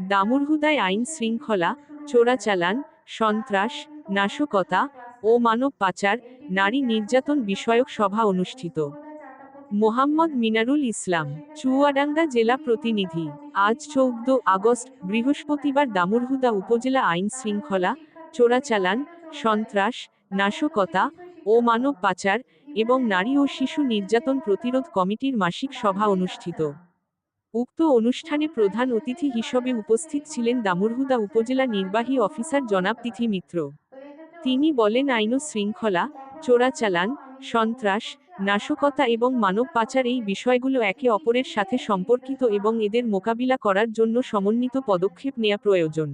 দামুরহুদায় আইন শৃঙ্খলা, চোরাচালান, সন্ত্রাস, নাশকতা ও মানব পাচার, নারী নির্যাতন বিষয়ক সভা অনুষ্ঠিত। মোহাম্মদ মিনারুল ইসলাম, চুয়াডাঙ্গা জেলা প্রতিনিধি, আজ চৌদ্দ আগস্ট, বৃহস্পতিবার দামুরহুদা উপজেলা আইন শৃঙ্খলা, চোরাচালান, সন্ত্রাস, নাশকতা ও মানব পাচার এবং নারী ও শিশু নির্যাতন প্রতিরোধ কমিটির মাসিক সভা অনুষ্ঠিত। উক্ত অনুষ্ঠানে প্রধান অতিথি হিসেবে উপস্থিত ছিলেন দামুরহুদা উপজেলা নির্বাহী অফিসার জনাব তিথি মিত্র। তিনি বলেন, আইন শৃঙ্খলা, চোরাচালান, সন্ত্রাস, নাশকতা এবং মানব পাচার এই বিষয়গুলো একে অপরের সাথে সম্পর্কিত এবং এদের মোকাবিলা করার জন্য সমন্বিত পদক্ষেপ নেওয়া প্রয়োজন।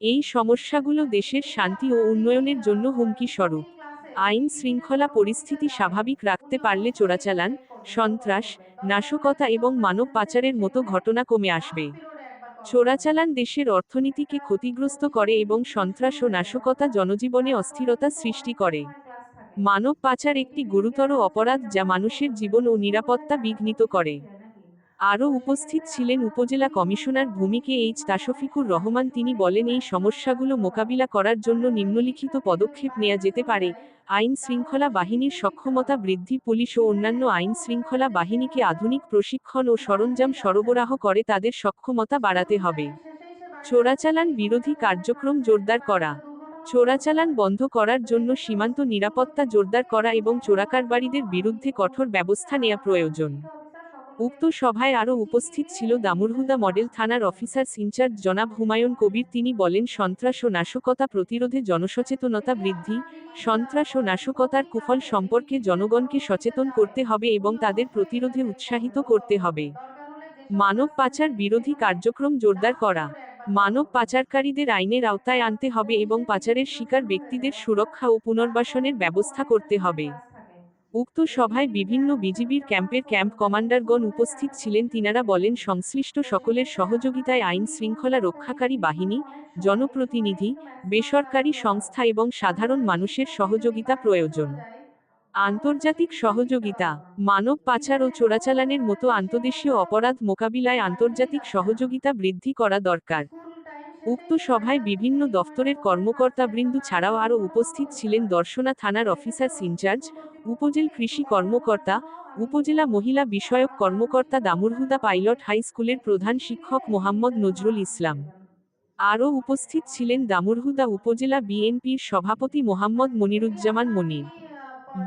এই সমস্যাগুলো দেশের শান্তি ও উন্নয়নের জন্য হুমকি স্বরূপ আইন শৃঙ্খলা পরিস্থিতি স্বাভাবিক রাখতে পারলে চোরাচালান সন্ত্রাস, নাশকতা এবং মানব পাচারের মতো ঘটনা কমে আসবে। চোরাচালান দেশের অর্থনীতিকে ক্ষতিগ্রস্ত করে এবং সন্ত্রাস ও নাশকতা জনজীবনে অস্থিরতা সৃষ্টি করে। মানব পাচার একটি গুরুতর অপরাধ যা মানুষের জীবন ও নিরাপত্তা বিঘ্নিত করে। আরও উপস্থিত ছিলেন উপজেলা কমিশনার ভূমিকে এইচ তাশফিকুর রহমান। তিনি বলেন, এই সমস্যাগুলো মোকাবিলা করার জন্য নিম্নলিখিত পদক্ষেপ নেওয়া যেতে পারে। আইন শৃঙ্খলা বাহিনীর সক্ষমতা বৃদ্ধি, পুলিশ ও অন্যান্য আইন শৃঙ্খলা বাহিনীকে আধুনিক প্রশিক্ষণ ও সরঞ্জাম সরবরাহ করে তাদের সক্ষমতা বাড়াতে হবে। চোরাচালান বিরোধী কার্যক্রম জোরদার করা। চোরাচালান বন্ধ করার জন্য সীমান্ত নিরাপত্তা জোরদার করা এবং চোরাকারবারীদের বিরুদ্ধে কঠোর ব্যবস্থা নেওয়া প্রয়োজন। উক্ত সভায় আরও উপস্থিত ছিল দামুরহুদা মডেল থানার অফিসার ইনচার্জ জনাব হুমায়ুন কবির। তিনি বলেন, সন্ত্রাস ও নাশকতা প্রতিরোধে জনসচেতনতা বৃদ্ধি, সন্ত্রাস ও নাশকতার কুফল সম্পর্কে জনগণকে সচেতন করতে হবে এবং তাদের প্রতিরোধে উৎসাহিত করতে হবে। মানব পাচার বিরোধী কার্যক্রম জোরদার করা। মানব পাচারকারীদের আইনের আওতায় আনতে হবে এবং পাচারের শিকার ব্যক্তিদের সুরক্ষা ও পুনর্বাসনের ব্যবস্থা করতে হবে। উক্ত সভায় বিভিন্ন বিজিবির ক্যাম্পের ক্যাম্প কমান্ডারগণ উপস্থিত ছিলেন। তিনারা বলেন, সংশ্লিষ্ট সকলের সহযোগিতায় আইন শৃঙ্খলা রক্ষাকারী বাহিনী, জনপ্রতিনিধি, বেসরকারি সংস্থা এবং সাধারণ মানুষের সহযোগিতা প্রয়োজন। আন্তর্জাতিক সহযোগিতা, মানব পাচার ও চোরাচালানের মতো আন্তদেশীয় অপরাধ মোকাবিলায় আন্তর্জাতিক সহযোগিতা বৃদ্ধি করা দরকার। উক্ত সভায় বিভিন্ন দফতরের কর্মকর্তাবৃন্দ ছাড়াও আরও উপস্থিত ছিলেন দর্শনা থানার অফিসার্স ইনচার্জ, উপজেল কৃষি কর্মকর্তা, উপজেলা মহিলা বিষয়ক কর্মকর্তা দামুরহুদা পাইলট হাই স্কুলের প্রধান শিক্ষক মোহাম্মদ নজরুল ইসলাম। আরও উপস্থিত ছিলেন দামুরহুদা উপজেলা বিএনপির সভাপতি মোহাম্মদ মনিরুজ্জামান মনির।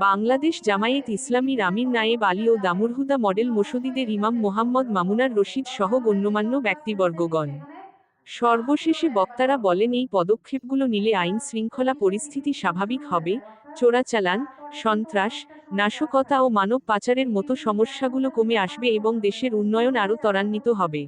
বাংলাদেশ জামায়াত ইসলামীর আমির নায়েব আলী ও দামুরহুদা মডেল মসজিদের ইমাম মোহাম্মদ মামুনার রশিদ সহ গণ্যমান্য ব্যক্তিবর্গগণ। সর্বশেষে বক্তারা বলেন, এই পদক্ষেপগুলো নিলে আইন শৃঙ্খলা পরিস্থিতি স্বাভাবিক হবে, চোরাচালান, সন্ত্রাস, নাশকতা ও মানব পাচারের মতো সমস্যাগুলো কমে আসবে এবং দেশের উন্নয়ন আরও ত্বরান্বিত হবে।